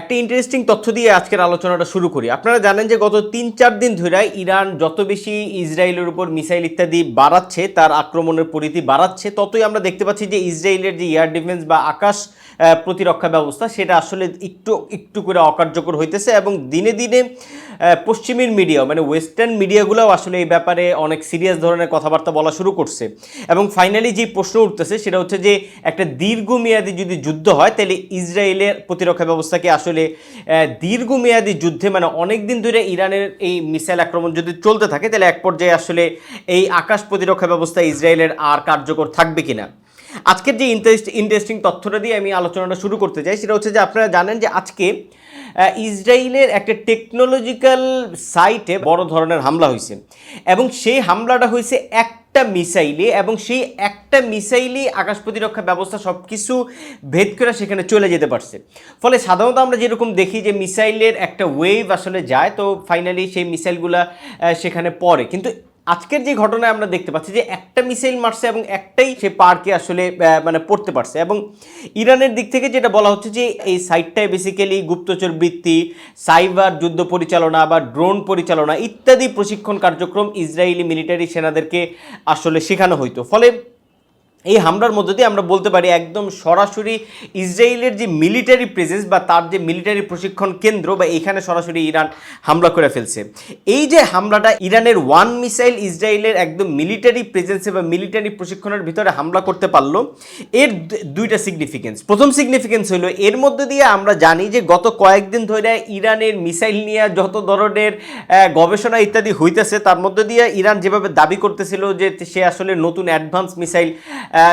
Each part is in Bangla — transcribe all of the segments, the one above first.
একটা ইন্টারেস্টিং তথ্য দিয়ে আজকের আলোচনাটা শুরু করি। আপনারা জানেন যে গত তিন চার দিন ধরে ইরান যত বেশি ইসরায়েলের উপর মিসাইল ইত্যাদি বাড়াচ্ছে, তার আক্রমণের পরিধি বাড়াচ্ছে, ততই আমরা দেখতে পাচ্ছি যে ইসরায়েলের যে এয়ার ডিফেন্স বা আকাশ প্রতিরক্ষা ব্যবস্থা, সেটা আসলে একটু একটু করে অকার্যকর হইতেছে এবং দিনে দিনে পশ্চিমের মিডিয়া মানে ওয়েস্টার্ন মিডিয়াগুলোও আসলে এই ব্যাপারে অনেক সিরিয়াস ধরনের কথাবার্তা বলা শুরু করছে। এবং ফাইনালি যে প্রশ্ন উঠতেছে, সেটা হচ্ছে যে একটা দীর্ঘমেয়াদী যদি যুদ্ধ হয়, তাহলে ইসরায়েলের প্রতিরক্ষা ব্যবস্থাকে আসলে দীর্ঘমেয়াদী যুদ্ধে মানে অনেক দিন ধরে ইরানের এই মিসাইল আক্রমণ যদি চলতে থাকে, তাহলে এক পর্যায়ে আসলে এই আকাশ প্রতিরক্ষা ব্যবস্থা ইসরায়েলের আর কার্যকর থাকবে কিনা। আজকের যে ইন্টারেস্ট ইন্টারেস্টিং তথ্যটা দিয়ে আমি আলোচনাটা শুরু করতে চাই, সেটা হচ্ছে যে আপনারা জানেন যে আজকে ইসরায়েলের একটা টেকনোলজিক্যাল সাইটে বড় ধরনের হামলা হয়েছে। এবং সেই হামলাটা হয়েছে একটা মিসাইলে, এবং সেই একটা মিসাইলই আকাশ প্রতিরক্ষা ব্যবস্থা সব কিছু ভেদ করে সেখানে চলে যেতে পারছে। ফলে সাধারণত আমরা যেরকম দেখি যে মিসাইলের একটা ওয়েভ আসলে যায়, তো ফাইনালি সেই মিসাইলগুলা সেখানে পড়ে। কিন্তু আজকের যে ঘটনায় আমরা দেখতে পাচ্ছি যে একটা মিসাইল মারছে এবং একটাই সে পার্কে আসলে মানে পড়তে পারছে এবং ইরানের দিক থেকে যেটা বলা হচ্ছে যে এই সাইটটায় বেসিক্যালি গুপ্তচর বৃত্তি, সাইবার যুদ্ধ পরিচালনা বা ড্রোন পরিচালনা ইত্যাদি প্রশিক্ষণ কার্যক্রম ইসরায়েলি মিলিটারি সেনাদেরকে আসলে শেখানো হইতো। ফলে এই হামলার মধ্য দিয়ে আমরা বলতে পারি একদম সরাসরি ইসরায়েলের যে মিলিটারি প্রেজেন্স বা তার যে মিলিটারি প্রশিক্ষণ কেন্দ্র বা এখানে সরাসরি ইরান হামলা করে ফেলছে। এই যে হামলাটা ইরানের ওয়ান মিসাইল ইসরায়েলের একদম মিলিটারি প্রেজেন্সে বা মিলিটারি প্রশিক্ষণের ভিতরে হামলা করতে পারল, এর দুইটা সিগনিফিকেন্স প্রথম সিগনিফিকেন্স হলো এর মধ্যে দিয়ে আমরা জানি যে গত কয়েকদিন ধরে ইরানের মিসাইল নিয়ে যত ধরনের গবেষণা ইত্যাদি হইতেছে, তার মধ্যে দিয়ে ইরান যেভাবে দাবি করতেছিল যে সে আসলে নতুন অ্যাডভান্স মিসাইল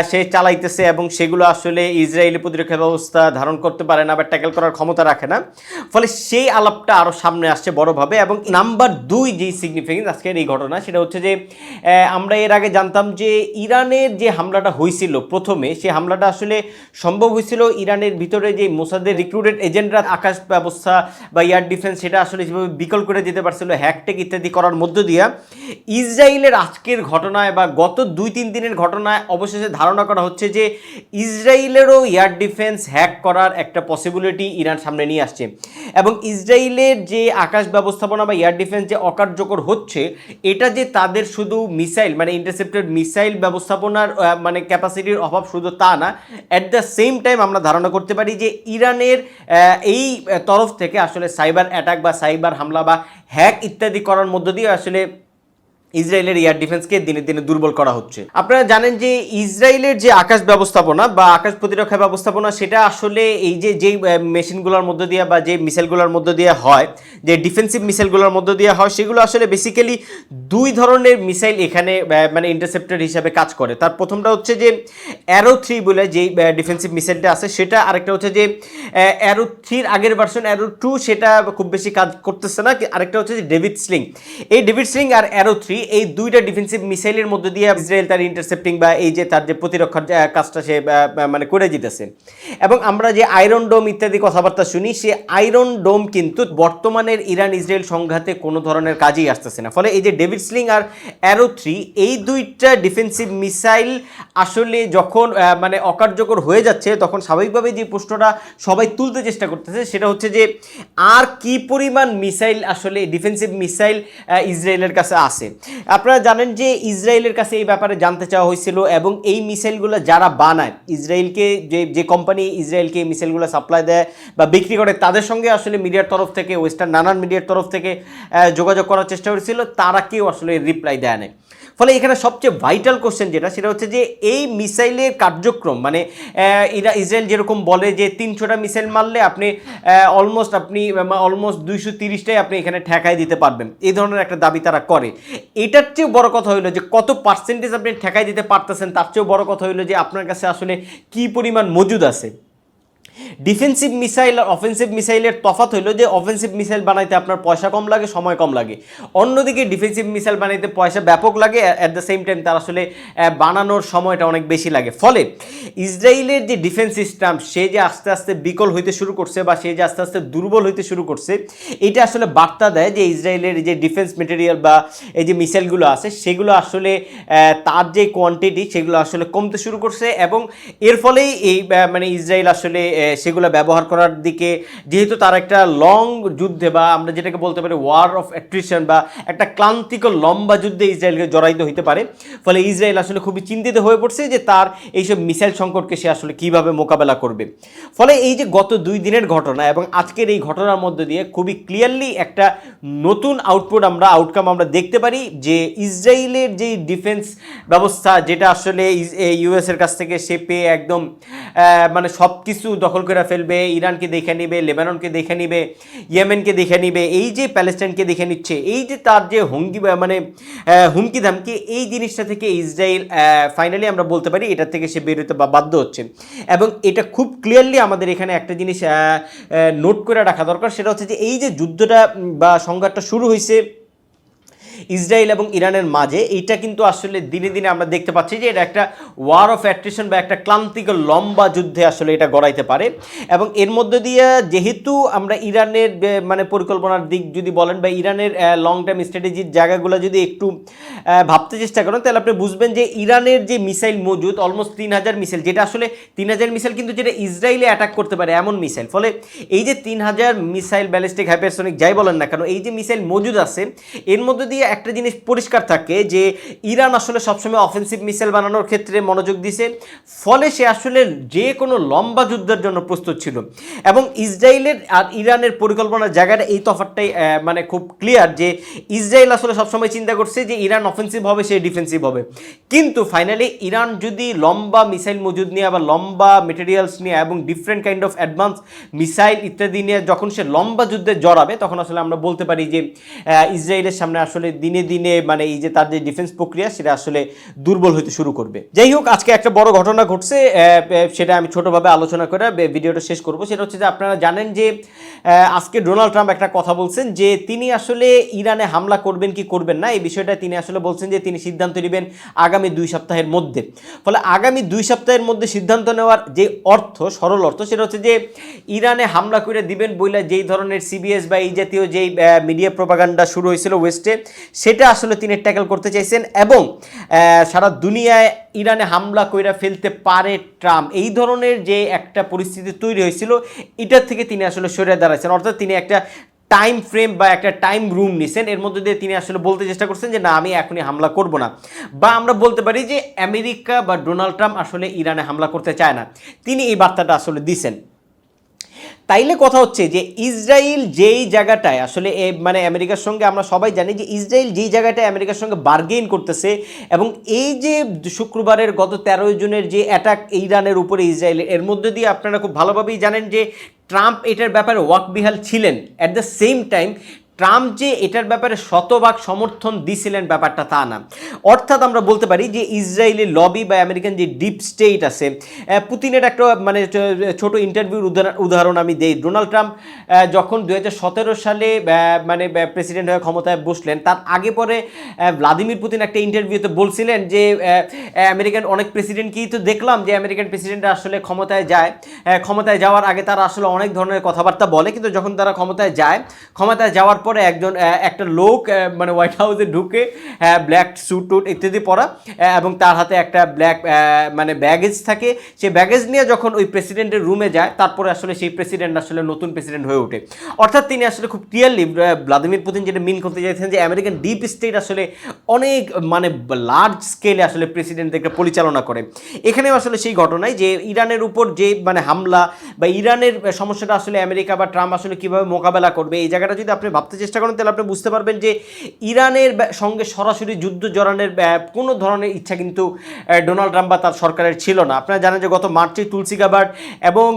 সে চালাইতেছে এবং সেগুলো আসলে ইসরায়েলি প্রতিরক্ষা ব্যবস্থা ধারণ করতে পারে না বা ট্যাকেল করার ক্ষমতা রাখে না। ফলে সেই আলাপটা আরও সামনে আসছে বড়ভাবে এবং নাম্বার দুই যেই সিগনিফিকেন্স আজকের এই ঘটনা, সেটা হচ্ছে যে আমরা এর আগে জানতাম যে ইরানের যে হামলাটা হয়েছিল প্রথমে সেই হামলাটা আসলে সম্ভব হয়েছিল ইরানের ভিতরে যে মোসাদের রিক্রুটেড এজেন্টরা আকাশ ব্যবস্থা বা এয়ার ডিফেন্স সেটা আসলে যেভাবে বিকল করে দিতে পারছিল হ্যাকটেক ইত্যাদি করার মধ্য দিয়া। ইসরায়েলের আজকের ঘটনায় বা গত দুই তিন দিনের ঘটনায় অবশেষে ধারণা করা হচ্ছে যে ইসরায়েলেরও এয়ার ডিফেন্স হ্যাক করার একটা পসিবিলিটি ইরান সামনে নিয়ে আসছে। এবং ইসরায়েলের যে আকাশ ব্যবস্থাপনা বা এয়ার ডিফেন্স যে অকার্যকর হচ্ছে, এটা যে তাদের শুধু মিসাইল মানে ইন্টারসেপ্টেড মিসাইল ব্যবস্থাপনার মানে ক্যাপাসিটির অভাব শুধু তা না অ্যাট দ্য সেম টাইম আমরা ধারণা করতে পারি যে ইরানের এই তরফ থেকে আসলে সাইবার অ্যাটাক বা সাইবার হামলা বা হ্যাক ইত্যাদি করার মধ্য দিয়ে আসলে ইসরায়েলের এয়ার ডিফেন্সকে দিনে দিনে দুর্বল করা হচ্ছে। আপনারা জানেন যে ইসরায়েলের যে আকাশ ব্যবস্থাপনা বা আকাশ প্রতিরক্ষা ব্যবস্থাপনা, সেটা আসলে এই যে, যেই মেশিনগুলোর মধ্য দিয়ে বা যে মিসাইলগুলোর মধ্য দিয়ে হয়, যে ডিফেন্সিভ মিসাইলগুলোর মধ্য দিয়ে হয়, সেগুলো আসলে বেসিক্যালি দুই ধরনের মিসাইল এখানে মানে ইন্টারসেপ্টর হিসাবে কাজ করে। তার প্রথমটা হচ্ছে যে অ্যারো থ্রি বলে যেই ডিফেন্সিভ মিসাইলটা আছে, সেটা আরেকটা হচ্ছে যে অ্যারো থ্রির আগের ভার্সন অ্যারো টু সেটা খুব বেশি কাজ করতেছে না। আরেকটা হচ্ছে যে ডেভিড স্লিং এই ডেভিড স্লিং আর অ্যারো থ্রি এই দুইটা ডিফেন্সিভ মিসাইলের মধ্যে দিয়ে ইসরায়েল তার ইন্টারসেপ্টিং বা এই যে তার যে প্রতিরক্ষার কাজটা সে মানে করে যেতেছে এবং আমরা যে আয়রন ডোম ইত্যাদি কথাবার্তা শুনি, সে আয়রন ডোম কিন্তু বর্তমানের ইরান ইসরায়েল সংঘাতে কোনো ধরনের কাজেই আসতেছে না। ফলে এই যে ডেভিড স্লিং আর অ্যারো থ্রি এই দুইটা ডিফেন্সিভ মিসাইল আসলে যখন মানে অকার্যকর হয়ে যাচ্ছে, তখন স্বাভাবিকভাবে যে প্রশ্নটা সবাই তুলতে চেষ্টা করতেছে, সেটা হচ্ছে যে আর কি পরিমাণ মিসাইল আসলে ডিফেন্সিভ মিসাইল ইসরায়েলের কাছে আছে। আপনারা জানেন যে ইসরায়েলের কাছে এই ব্যাপারে জানতে চাওয়া হয়েছিল এবং এই মিসাইলগুলো যারা বানায়, ইসরায়েলকে যে যে কোম্পানি ইসরায়েলকে এই মিসাইলগুলো সাপ্লাই দেয় বা বিক্রি করে, তাদের সঙ্গে আসলে মিডিয়ার তরফ থেকে ওয়েস্টার্ন নানান মিডিয়ার তরফ থেকে যোগাযোগ করার চেষ্টা করেছিল তারা কেউ আসলে রিপ্লাই দেয় না ফলে এখানে সবচেয়ে ভাইটাল কোশ্চেন যেটা, সেটা হচ্ছে যে এই মিসাইলের কার্যক্রম মানে ইরা, ইসরায়েল যেরকম বলে যে তিনশোটা মিসাইল মারলে আপনি অলমোস্ট আপনি অলমোস্ট দুইশো তিরিশটাই আপনি এখানে ঠেকাই দিতে পারবেন। এই ধরনের একটা দাবি তারা করে। এটার চেয়েও বড় কথা হইল যে কত পার্সেন্টেজ আপনি ঠেকাই দিতে পারতেছেন, তার চেয়েও বড় কথা হইল যে আপনার কাছে আসলে কি পরিমাণ মজুদ আছে। ডিফেন্সিভ মিসাইল আর অফেন্সিভ মিসাইলের তফাত হলো যে অফেন্সিভ মিসাইল বানাইতে আপনার পয়সা কম লাগে, সময় কম লাগে। অন্যদিকে ডিফেন্সিভ মিসাইল বানাইতে পয়সা ব্যাপক লাগে অ্যাট দ্য সেম টাইম তার আসলে বানানোর সময়টা অনেক বেশি লাগে। ফলে ইসরায়েলের যে ডিফেন্স সিস্টেম সে যে আস্তে আস্তে বিকল হইতে শুরু করছে বা সে যে আস্তে আস্তে দুর্বল হইতে শুরু করছে, এটা আসলে বার্তা দেয় যে ইসরায়েলের যে ডিফেন্স মেটেরিয়াল বা এই যে মিসাইলগুলো আছে, সেগুলো আসলে তার যে কোয়ান্টিটি সেগুলো আসলে কমতে শুরু করছে এবং এর ফলেই এই মানে ইসরায়েল আসলে সেগুলো ব্যবহার করার দিকে যেহেতু তার একটা লং যুদ্ধে বা আমরা যেটাকে বলতে পারি ওয়ার অফ অ্যাট্রিশন বা একটা ক্লান্তিকর লম্বা যুদ্ধে ইসরায়েলকে জড়াইত হইতে পারে। ফলে ইসরায়েল আসলে খুবই চিন্তিত হয়ে পড়ছে যে তার এইসব মিসাইল সংকটকে সে আসলে কীভাবে মোকাবেলা করবে। ফলে এই যে গত দুই দিনের ঘটনা এবং আজকের এই ঘটনার মধ্যে দিয়ে খুবই ক্লিয়ারলি একটা নতুন আউটপুট আমরা আউটকাম আমরা দেখতে পারি যে ইসরায়েলের যেই ডিফেন্স ব্যবস্থা যেটা আসলে ইউএসের কাছ থেকে সে পেয়ে একদম মানে সব কিছু দখল করে ফেলবে, ইরানকে দেখে নিবে, লেবাননকে দেখে নিবে, ইয়েমেনকে দেখে নিবে, এই যে প্যালেস্টাইনকে দেখে নিচ্ছে, এই যে তার যে হুমকি মানে হুমকি ধামকি, এই জিনিসটা থেকে ইসরায়েল ফাইনালি আমরা বলতে পারি এটা থেকে সে বেরোতে বা বাধ্য হচ্ছে। এবং এটা খুব ক্লিয়ারলি আমাদের এখানে একটা জিনিস নোট করে রাখা দরকার, সেটা হচ্ছে যে এই যে যুদ্ধটা বা সংঘাতটা শুরু হয়েছে ইসরায়েল এবং ইরানের মাঝে, এইটা কিন্তু আসলে দিনে দিনে আমরা দেখতে পাচ্ছি যে এটা একটা ওয়ার অফ অ্যাট্রিশন বা একটা ক্লান্তিকর লম্বা যুদ্ধে আসলে এটা গড়াইতে পারে। এবং এর মধ্যে দিয়ে যেহেতু আমরা ইরানের মানে পরিকল্পনার দিক যদি বলেন বা ইরানের লং টার্ম স্ট্র্যাটেজির জায়গাগুলো যদি একটু ভাবতে চেষ্টা করেন, তাহলে আপনি বুঝবেন যে ইরানের যে মিসাইল মজুদ অলমোস্ট তিন হাজার মিসাইল, যেটা আসলে তিন হাজার মিসাইল কিন্তু যেটা ইসরায়েলে অ্যাটাক করতে পারে এমন মিসাইল। ফলে এই যে তিন হাজার মিসাইল ব্যালিস্টিক হাইপারসনিক যাই বলেন না কেন, এই যে মিসাইল মজুদ আছে, এর মধ্যে দিয়ে একটা জিনিস পরিষ্কার থাকে যে ইরান আসলে সবসময় অফেন্সিভ মিসাইল বানানোর ক্ষেত্রে মনোযোগ দিছে ফলে সে আসলে যে কোনো লম্বা যুদ্ধের জন্য প্রস্তুত ছিল। এবং ইসরায়েলের আর ইরানের পরিকল্পনার জায়গাটা এই তফাতটাই মানে খুব ক্লিয়ার যে ইসরায়েল আসলে সবসময় চিন্তা করছে যে ইরান অফেন্সিভ হবে, সে ডিফেন্সিভ হবে। কিন্তু ফাইনালি ইরান যদি লম্বা মিসাইল মজুদ নিয়ে আবার লম্বা মেটেরিয়ালস নিয়ে এবং different kind of advance missile ইত্যাদি নিয়ে যখন সে লম্বা যুদ্ধে জড়াবে, তখন আসলে আমরা বলতে পারি যে ইসরায়েলের সামনে আসলে দিনে দিনে মানে এই যে তার যে ডিফেন্স প্রক্রিয়া, সেটা আসলে দুর্বল হতে শুরু করবে। যাই হোক, আজকে একটা বড় ঘটনা ঘটছে সেটা আমি ছোটভাবে আলোচনা করে ভিডিওটা শেষ করব। সেটা হচ্ছে যে আপনারা জানেন যে আজকে ডোনাল্ড ট্রাম্প একটা কথা বলছেন যে, তিনি আসলে ইরানে হামলা করবেন কি করবেন না, এই বিষয়টা তিনি আসলে বলছেন যে, তিনি সিদ্ধান্ত নেবেন আগামী দুই সপ্তাহের মধ্যে। ফলে আগামী দুই সপ্তাহের মধ্যে সিদ্ধান্ত নেওয়ার যে অর্থ, সরল অর্থ, সেটা হচ্ছে যে, ইরানে হামলা করে দিবেন বইলা যেই ধরনের সিবিএস বা এই জাতীয় যেই মিডিয়া প্রপাগান্ডা শুরু হয়েছিল ওয়েস্টে সেটা আসলে তিনি ট্যাকল করতে চাইছেন এবং সারা দুনিয়ায় ইরানে হামলা কইরা ফেলতে পারে ট্রাম্প। এই ধরনের যে একটা পরিস্থিতি তৈরি হয়েছিল, এটার থেকে তিনি আসলে সরে দাঁড়াচ্ছেন অর্থাৎ তিনি একটা টাইম ফ্রেম বা একটা টাইম রুম নিছেন। এর মধ্যে দিয়ে তিনি আসলে বলতে চেষ্টা করছেন যে, না, আমি এখনই হামলা করব না। বা আমরা বলতে পারি যে, আমেরিকা বা ডোনাল্ড ট্রাম্প আসলে ইরানে হামলা করতে চায় না। তিনি এই বার্তাটা আসলে দিছেন। তাইলে কথা হচ্ছে যে ইসরায়েল যেই জায়গাটায়, আসলে মানে আমেরিকার সঙ্গে আমরা সবাই জানি যে ইসরায়েল যেই জায়গাটায় আমেরিকার সঙ্গে বার্গেইন করতেছে এবং এই যে শুক্রবারের গত তেরোই জুনের যে অ্যাটাক ইরানের উপরে ইসরায়েলের এর মধ্যে দিয়ে আপনারা খুব ভালোভাবেই জানেন যে ট্রাম্প এটার ব্যাপারে ওয়াকবিহাল ছিলেন। At the same time Trump যে এটার ব্যাপারে শতভাগ সমর্থন দিছিলেন ব্যাপারটা তা না। অর্থাৎ আমরা বলতে পারি যে ইসরায়েলের লবি বা আমেরিকান যে ডিপ স্টেট আছে পুতিনের একটা মানে ছোট ইন্টারভিউর উদাহরণ আমি দেই। ডোনাল্ড ট্রাম্প যখন দু হাজার সতেরো সালে মানে প্রেসিডেন্ট হয়ে ক্ষমতায় বসলেন, তার আগে পরে ভ্লাদিমির পুতিন একটা ইন্টারভিউতে বলছিলেন যে আমেরিকান অনেক প্রেসিডেন্টকেই তো দেখলাম যে আমেরিকান প্রেসিডেন্ট আসলে ক্ষমতায় যায় ক্ষমতায় যাওয়ার আগে তারা আসলে অনেক ধরনের কথাবার্তা বলে, কিন্তু যখন তারা ক্ষমতায় যায়, ক্ষমতায় যাওয়ার পরে একজন একটা লোক মানে হোয়াইট হাউসে ঢুকে ব্ল্যাক স্যুট টুট ইত্যাদি পরা এবং তার হাতে একটা ব্ল্যাক মানে ব্যাগেজ থাকে। সেই ব্যাগেজ নিয়ে যখন ওই প্রেসিডেন্টের রুমে যায়, তারপরে আসলে সেই প্রেসিডেন্ট আসলে নতুন প্রেসিডেন্ট হয়ে ওঠে। অর্থাৎ তিনি আসলে খুব ক্লিয়ারলি ভ্লাদিমির পুতিন যেটা মিন করতে চাইছেন যে আমেরিকান ডিপ স্টেট আসলে অনেক মানে লার্জ স্কেলে আসলে প্রেসিডেন্টদেরকে পরিচালনা করে। এখানেও আসলে সেই ঘটনায় যে ইরানের উপর যে মানে হামলা বা ইরানের সমস্যাটা আসলে আমেরিকা বা ট্রাম্প আসলে কীভাবে মোকাবেলা করবে, এই জায়গাটা যদি আপনি ভাবতে চেষ্টা করেন, তাহলে আপনি বুঝতে পারবেন যে ইরানের সঙ্গে সরাসরি যুদ্ধ জড়ানোর কোনো ধরনের ইচ্ছা কিন্তু ডোনাল্ড ট্রাম্প বা তার সরকারের ছিল না। আপনারা জানেন যে গত মার্চে তুলসী গাবার্ড এবং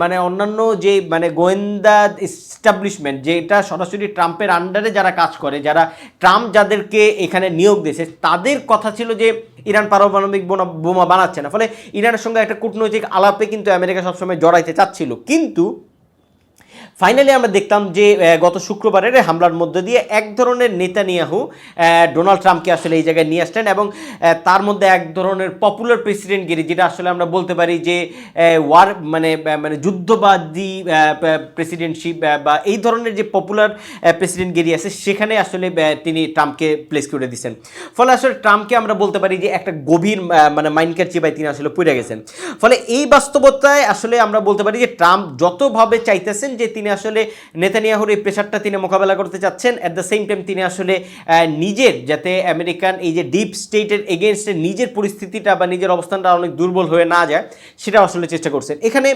মানে অন্যান্য যে মানে গোয়েন্দা এস্টাবলিশমেন্ট যেটা সরাসরি ট্রাম্পের আন্ডারে যারা কাজ করে, যারা ট্রাম্প যাদেরকে এখানে নিয়োগ দিয়েছে, তাদের কথা ছিল যে ইরান পারমাণবিক বোমা বানাচ্ছে না। ফলে ইরানের সঙ্গে একটা কূটনৈতিক আলাপে কিন্তু আমেরিকা সবসময় জড়াইতে চাচ্ছিল। কিন্তু ফাইনালি আমরা দেখতাম যে গত শুক্রবারের হামলার মধ্যে দিয়ে এক ধরনের নেতানিয়াহু ডোনাল্ড ট্রাম্পকে আসলে এই জায়গায় নিয়ে আসলেন এবং তার মধ্যে এক ধরনের পপুলার প্রেসিডেন্ট প্রেসিডেন্টগিরি যেটা আসলে আমরা বলতে পারি যে ওয়ার মানে মানে যুদ্ধবাদী প্রেসিডেন্টশিপ বা এই ধরনের যে পপুলার প্রেসিডেন্ট প্রেসিডেন্টগিরি আছে, সেখানে আসলে তিনি ট্রাম্পকে প্লেস করে দিয়েছেন ফলে আসলে ট্রাম্পকে আমরা বলতে পারি যে, একটা গভীর মানে মাইন্ডকার চিপায় তিনি আসলে পড়ে গেছেন। ফলে এই বাস্তবতায় আসলে আমরা বলতে পারি যে, ট্রাম্প যতভাবে চাইতেছেন যে, তিনি আসলে নেতানিয়াহুর এই প্রেশারটা তিনি মোকাবেলা করতে চাচ্ছেন। অ্যাট দ্য সেম টাইম তিনি আসলে নিজের যাতে আমেরিকান এই যে ডিপ স্টেটের এগেনস্টে নিজের পরিস্থিতিটা বা নিজের অবস্থানটা অনেক দুর্বল হয়ে না যায় সেটা আসলে চেষ্টা করছেন। এখানে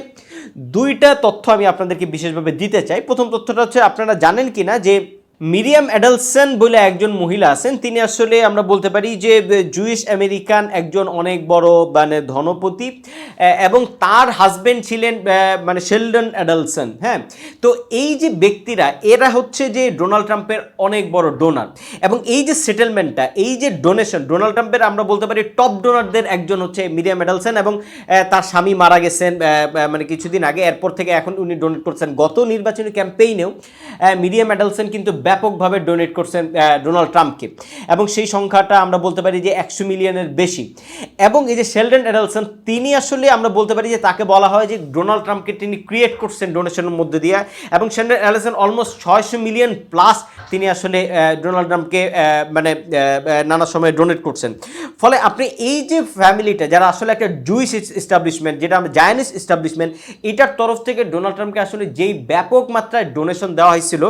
দুইটা তথ্য আমি আপনাদেরকে বিশেষভাবে দিতে চাই। প্রথম তথ্যটা হচ্ছে, আপনারা জানেন কি না যে মিরিয়াম অ্যাডালসন বলে একজন মহিলা আছেন। তিনি আসলে আমরা বলতে পারি যে জুইশ আমেরিকান একজন অনেক বড় মানে ধনপতি এবং তার হাজবেন্ড ছিলেন মানে শেলডন অ্যাডালসন হ্যাঁ? তো এই যে ব্যক্তিরা, এরা হচ্ছে যে ডোনাল্ড ট্রাম্পের অনেক বড় ডোনার এবং এই যে সেটেলমেন্টটা এই যে ডোনেশন ডোনাল্ড ট্রাম্পের আমরা বলতে পারি টপ ডোনারদের একজন হচ্ছে মিরিয়াম অ্যাডালসন, এবং তার স্বামী মারা গেছেন মানে কিছুদিন আগে। এরপর থেকে এখন উনি ডোনেট করছেন। গত নির্বাচনী ক্যাম্পেইনেও মিরিয়াম অ্যাডালসন কিন্তু ব্যাপকভাবে ডোনেট করছেন ডোনাল্ড ট্রাম্পকে এবং সেই সংখ্যাটা আমরা বলতে পারি যে একশো মিলিয়নের বেশি। এবং এই যে শেলডন অ্যাডালসন তিনি আসলে আমরা বলতে পারি যে তাকে বলা হয় যে ডোনাল্ড ট্রাম্পকে তিনি ক্রিয়েট করছেন ডোনেশনের মধ্যে দিয়ে। এবং শেলডন অ্যাডালসন অলমোস্ট ছয়শো মিলিয়ন প্লাস তিনি আসলে ডোনাল্ড ট্রাম্পকে মানে নানা সময় ডোনেট করছেন। ফলে আপনি এই যে ফ্যামিলিটা যারা আসলে একটা জুইস এস্টাবলিশমেন্ট যেটা আমরা জায়নিস এস্টাবলিশমেন্ট এটার তরফ থেকে ডোনাল্ড ট্রাম্পকে আসলে যেই ব্যাপক মাত্রায় ডোনেশন দেওয়া হয়েছিল,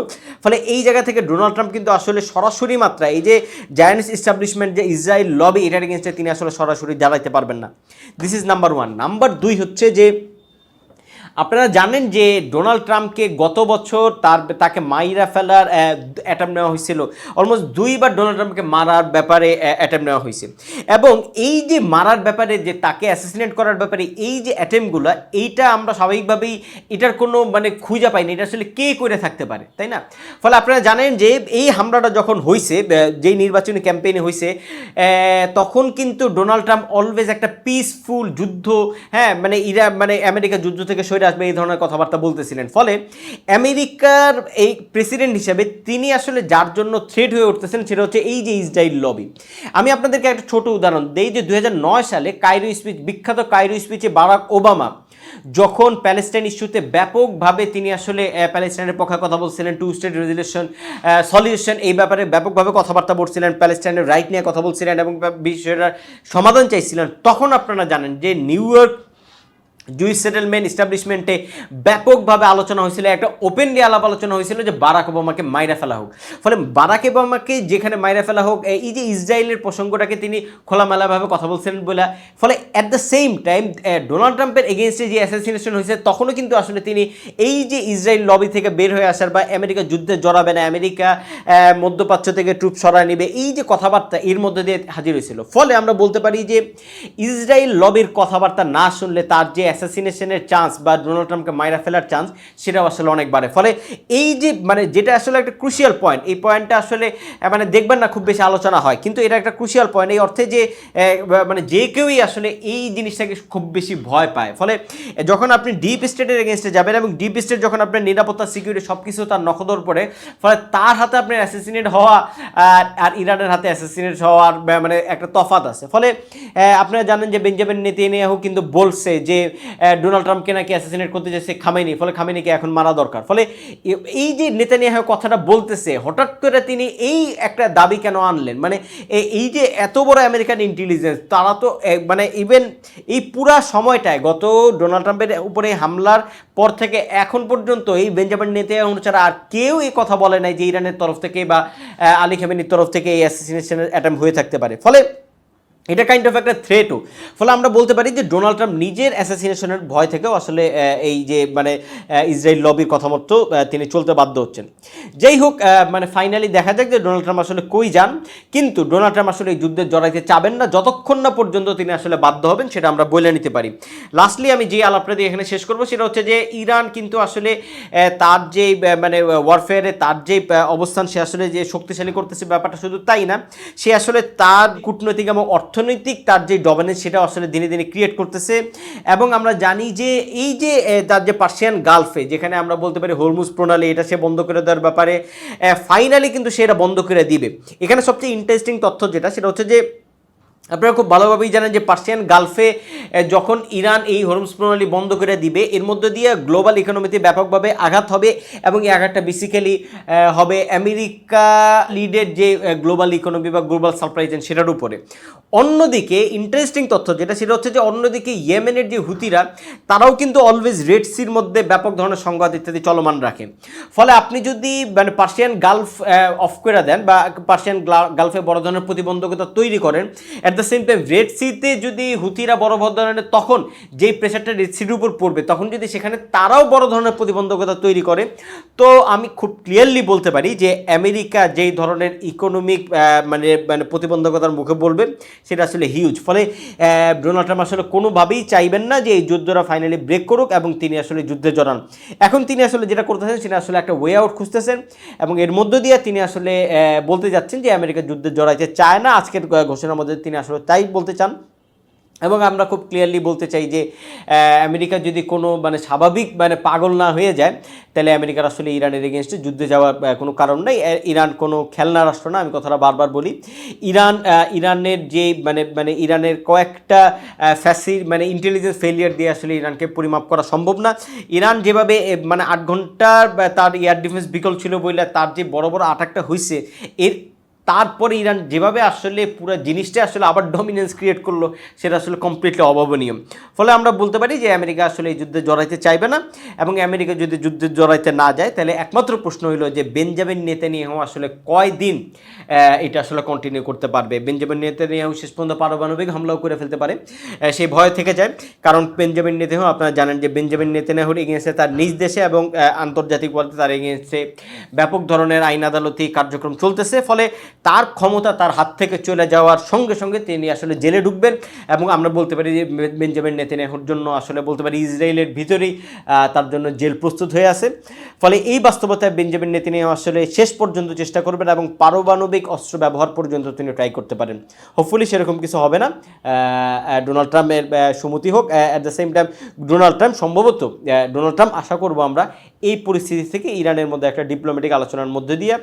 ফলে এই জায়গা ডোনাল্ড ট্রাম্প কিন্তু আসলে সরাসরি মাত্রা, এই যে জায়ান্স ইস্টাবলিশমেন্ট যে ইসরায়েল লবি, এটার এগেনস্টে তিনি আসলে সরাসরি জ্বালাইতে পারবেন না। This is number one number দুই হচ্ছে যে আপনারা জানেন যে ডোনাল্ড ট্রাম্পকে গত বছর তার তাকে মাইরা ফেলার অ্যাটেম্প নেওয়া হয়েছিল। অলমোস্ট দুইবার ডোনাল্ড ট্রাম্পকে মারার ব্যাপারে অ্যাটেম্প নেওয়া হয়েছে। এবং এই যে মারার ব্যাপারে, যে তাকে অ্যাসেসিনেট করার ব্যাপারে, এই যে অ্যাটেম্পগুলো এইটা আমরা স্বাভাবিকভাবেই, এটার কোনো মানে খুঁজে পাইনি। এটা আসলে কে করে থাকতে পারে, তাই না? ফলে আপনারা জানেন যে এই হামলাটা যখন হয়েছে যেই নির্বাচনী ক্যাম্পেইনে হয়েছে তখন কিন্তু ডোনাল্ড ট্রাম্প অলওয়েজ একটা পিসফুল যুদ্ধ হ্যাঁ মানে ইরা মানে আমেরিকা যুদ্ধ থেকে সরে আসবে এই ধরনের কথাবার্তা বলতেছিলেন। ফলে আমেরিকার এই প্রেসিডেন্ট হিসেবে তিনি আসলে যার জন্য থ্রেট হয়ে উঠতেছেন সেটা হচ্ছে এই যে ইসরায়েল লবি আমি আপনাদেরকে একটা ছোট উদাহরণ দেই যে দুই হাজার নয় সালে কাইরো স্পিচ, বিখ্যাত কাইরো স্পিচে বারাক ওবামা যখন প্যালেস্টাইন ইস্যুতে ব্যাপকভাবে তিনি আসলে প্যালেস্টাইনের পক্ষে কথা বলছিলেন টু স্টেট রেজলিউশন সলিউশন এই ব্যাপারে ব্যাপকভাবে কথাবার্তা বলছিলেন, প্যালেস্টাইনের রাইট নিয়ে কথা বলছিলেন এবং বিষয়টার সমাধান চাইছিলেন। তখন আপনারা জানেন যে নিউ ইয়র্ক জুইস সেটেলমেন্ট এস্টাবলিশমেন্টে ব্যাপকভাবে আলোচনা হয়েছিল, একটা ওপেনলি আলাপ আলোচনা হয়েছিল যে বারাক ওবামাকে মাইরা ফেলা হোক। ফলে বারাক ওবামাকে যেখানে মাইরা ফেলা হোক, এই যে ইসরায়েলের প্রসঙ্গটাকে তিনি খোলামেলাভাবে কথা বলছিলেন বলে, ফলে at the same time Donald ট্রাম্পের এগেনস্টে যে অ্যাসাসিনেশন হয়েছে, তখনও কিন্তু আসলে তিনি এই যে ইসরায়েল লবি থেকে বের হয়ে আসার বা আমেরিকা যুদ্ধে জড়াবে না, আমেরিকা মধ্যপ্রাচ্য থেকে ট্রুপ সরায় নেবে, এই যে কথাবার্তা এর মধ্যে দিয়ে হাজির হয়েছিল। ফলে আমরা বলতে পারি যে ইসরায়েল লবির কথাবার্তা না শুনলে তার যে অ্যাসাসিনেশনের চান্স বা ডোনাল্ড ট্রাম্পকে মাইরা ফেলার চান্স সেটাও আসলে অনেক বাড়ে ফলে এই যে মানে যেটা আসলে একটা ক্রুশিয়াল পয়েন্ট এই পয়েন্টটা আসলে মানে দেখবেন না খুব বেশি আলোচনা হয়। কিন্তু এটা একটা ক্রুশিয়াল পয়েন্ট এই অর্থে যে মানে যে কেউই আসলে এই জিনিসটাকে খুব বেশি ভয় পায়। ফলে যখন আপনি ডিপ স্টেটের এগেনস্টে যাবেন এবং ডিপ স্টেট যখন আপনার নিরাপত্তা সিকিউরিটি সব কিছু তার নখদর পড়ে, ফলে তার হাতে আপনার অ্যাসেসিনেট হওয়া আর ইরানের হাতে অ্যাসেসিনেট হওয়ার মানে একটা তফাত আছে। ফলে আপনারা জানেন যে বেঞ্জামিন নেতানিয়াহু কিন্তু বলছে যে ডোনাল্ড ট্রাম্পকে নাকি অ্যাসেসিনেট করতে যাচ্ছে খামেনি, ফলে খামেনিকে এখন মারা দরকার। ফলে এই যে নেতানিয়াহু কথাটা বলতেছে, হঠাৎ করে তিনি এই একটা দাবি কেন আনলেন? মানে এই যে এত বড় আমেরিকান ইন্টেলিজেন্স তারা তো মানে ইভেন এই পুরা সময়টায় গত ডোনাল্ড ট্রাম্পের উপরে হামলার পর থেকে এখন পর্যন্ত এই বেঞ্জামিন নেতানিয়াহু ছাড়া আর কেউ এই কথা বলে নাই যে ইরানের তরফ থেকে বা আলী খামেনির তরফ থেকে এই অ্যাসেসিনেশনের অ্যাটেম্প হয়ে থাকতে পারে। ফলে এটা কাইন্ড অফ একটা থ্রেটও ফলে আমরা বলতে পারি যে ডোনাল্ড ট্রাম্প নিজের অ্যাসাসিনেশনের ভয় থেকেও আসলে এই যে মানে ইসরায়েল লবির কথা মতো তিনি চলতে বাধ্য হচ্ছেন। যাই হোক মানে ফাইনালি দেখা যাক যে ডোনাল্ড ট্রাম্প আসলে কই যান। কিন্তু ডোনাল্ড ট্রাম্প আসলে এই যুদ্ধে জড়াইতে চাবেন না। যতক্ষণ না পর্যন্ত তিনি আসলে বাধ্য হবেন, সেটা আমরা বলে নিতে পারি। লাস্টলি আমি যে আলাপটা দিয়ে এখানে শেষ করব, সেটা হচ্ছে যে ইরান কিন্তু আসলে তার যে মানে ওয়ারফেয়ারে তার যে অবস্থান, সে আসলে যে শক্তিশালী করতেছে ব্যাপারটা শুধু তাই না, সে আসলে তার কূটনৈতিক এবং অর্থ অর্থনৈতিক তার যে ডমিনেন্স সেটা আসলে দিনে দিনে ক্রিয়েট করতেছে এবং আমরা জানি যে এই যে তার যে পার্সিয়ান গালফে যেখানে আমরা বলতে পারি হরমুজ প্রণালী, এটা সে বন্ধ করে দেওয়ার ব্যাপারে ফাইনালি কিন্তু সে এটা বন্ধ করে দিবে। এখানে সবচেয়ে ইন্টারেস্টিং তথ্য যেটা, সেটা হচ্ছে যে আপনারা খুব ভালোভাবেই জানেন যে পার্সিয়ান গালফে যখন ইরান এই হরমুজ প্রণালী বন্ধ করে দিবে, এর মধ্যে দিয়ে গ্লোবাল ইকোনমিতে ব্যাপকভাবে আঘাত হবে এবং এই আঘাতটা বেসিক্যালি হবে আমেরিকা লিডের যে গ্লোবাল ইকোনমি বা গ্লোবাল সাপ্লাই চেন সেটার উপরে। অন্যদিকে ইন্টারেস্টিং তথ্য যেটা, সেটা হচ্ছে যে অন্যদিকে ইয়েমেনের যে হুতিরা, তারাও কিন্তু অলওয়েজ রেড সির মধ্যে ব্যাপক ধরনের সংঘাত ইত্যাদি চলমান রাখে। ফলে আপনি যদি মানে পার্সিয়ান গালফ অফ করে দেন বা পার্সিয়ান গালফে বড় ধরনের প্রতিবন্ধকতা তৈরি করেন at the same time red সিতে যদি হুতিরা বড় বড় ধরনের তখন যেই প্রেশারটা রেড সির উপর পড়বে, তখন যদি সেখানে তারাও বড় ধরনের প্রতিবন্ধকতা তৈরি করে, তো আমি খুব ক্লিয়ারলি বলতে পারি যে আমেরিকা যেই ধরনের ইকোনমিক মানে মানে প্রতিবন্ধকতার মুখে বলবে, সেটা আসলে হিউজ ফলে ডোনাল্ড ট্রাম্প আসলে কোনোভাবেই চাইবেন না যে এই যুদ্ধটা ফাইনালি ব্রেক করুক এবং তিনি আসলে যুদ্ধে জড়ান। এখন তিনি আসলে যেটা করতেছেন সেটা আসলে একটা ওয়ে আউট খুঁজতেছেন এবং এর মধ্য দিয়ে তিনি আসলে বলতে যাচ্ছেন যে আমেরিকা যুদ্ধে জড়াইতে চায় না। আজকের ঘোষণার মধ্যে তিনি আসলে তাই বলতে চান। এবং আমরা খুব ক্লিয়ারলি বলতে চাই যে আমেরিকা যদি কোনো মানে স্বাভাবিক মানে পাগল না হয়ে যায়, তাহলে আমেরিকার আসলে ইরানের এগেনস্টে যুদ্ধে যাওয়ার কোনো কারণ নেই। ইরান কোনো খেলনা রাষ্ট্র না, আমি কথাটা বারবার বলি। ইরান ইরানের যে মানে মানে ইরানের কয়েকটা ফ্যাসি মানে ইন্টেলিজেন্স ফেলিয়ার দিয়ে আসলে ইরানকে পরিমাপ করা সম্ভব না। ইরান যেভাবে মানে আট ঘণ্টার তার এয়ার ডিফেন্স বিকল ছিল বলে তার যে বড় বড় আটাকটা হয়েছে এর তারপরে ইরান যেভাবে আসলে পুরো জিনিসটা আসলে আবার ডমিনেন্স ক্রিয়েট করল, সেটা আসলে কমপ্লিটলি অভাবনীয়। ফলে আমরা বলতে পারি যে আমেরিকা আসলে এই যুদ্ধে জড়াইতে চাইবে না, এবং আমেরিকা যদি যুদ্ধে জড়াইতে না যায়, তাহলে একমাত্র প্রশ্ন হলো যে বেঞ্জামিন নেতানিয়াহু আসলে কয়দিন এটা আসলে কন্টিনিউ করতে পারবে? বেঞ্জামিন নেতানিয়াহু শেষ পর্যন্ত পারমাণবিক হামলাও করে ফেলতে পারে সেই ভয় থেকে যায়। কারণ বেঞ্জামিন নেতানিয়াহু, আপনারা জানেন যে বেঞ্জামিন নেতানিয়াহুর এগেনস্টে তার নিজ দেশে এবং আন্তর্জাতিক বলতে তার এগেনস্টে ব্যাপক ধরনের আইন আদালতি কার্যক্রম চলতেছে। ফলে তার ক্ষমতা তার হাত থেকে চলে যাওয়ার সঙ্গে সঙ্গে তিনি আসলে জেলে ঢুকবেন এবং আমরা বলতে পারি যে বেঞ্জামিন নেতানিয়াহুর জন্য আসলে বলতে পারি ইসরায়েলের ভিতরেই তার জন্য জেল প্রস্তুত হয়ে আছে। ফলে এই বাস্তবতায় বেঞ্জামিন নেতানিয়াহু আসলে শেষ পর্যন্ত চেষ্টা করবেন এবং পারমাণবিক অস্ত্র ব্যবহার পর্যন্ত তিনি ট্রাই করতে পারেন। হোপফুলি সেরকম কিছু হবে না। ডোনাল্ড ট্রাম্পের সুমতি হোক। At the same time Donald Trump সম্ভবত ডোনাল্ড ট্রাম্প আশা করব আমরা এই পরিস্থিতি থেকে ইরানের মধ্যে একটা ডিপ্লোম্যাটিক আলোচনার মধ্যে দিয়ে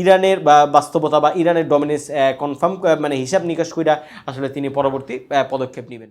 ইরানের বাস্তবতা বা ইরানের ডমিনেন্স কনফার্ম মানে হিসাব নিকাশ কইরা আসলে তিনি পরবর্তী পদক্ষেপ নেবেন।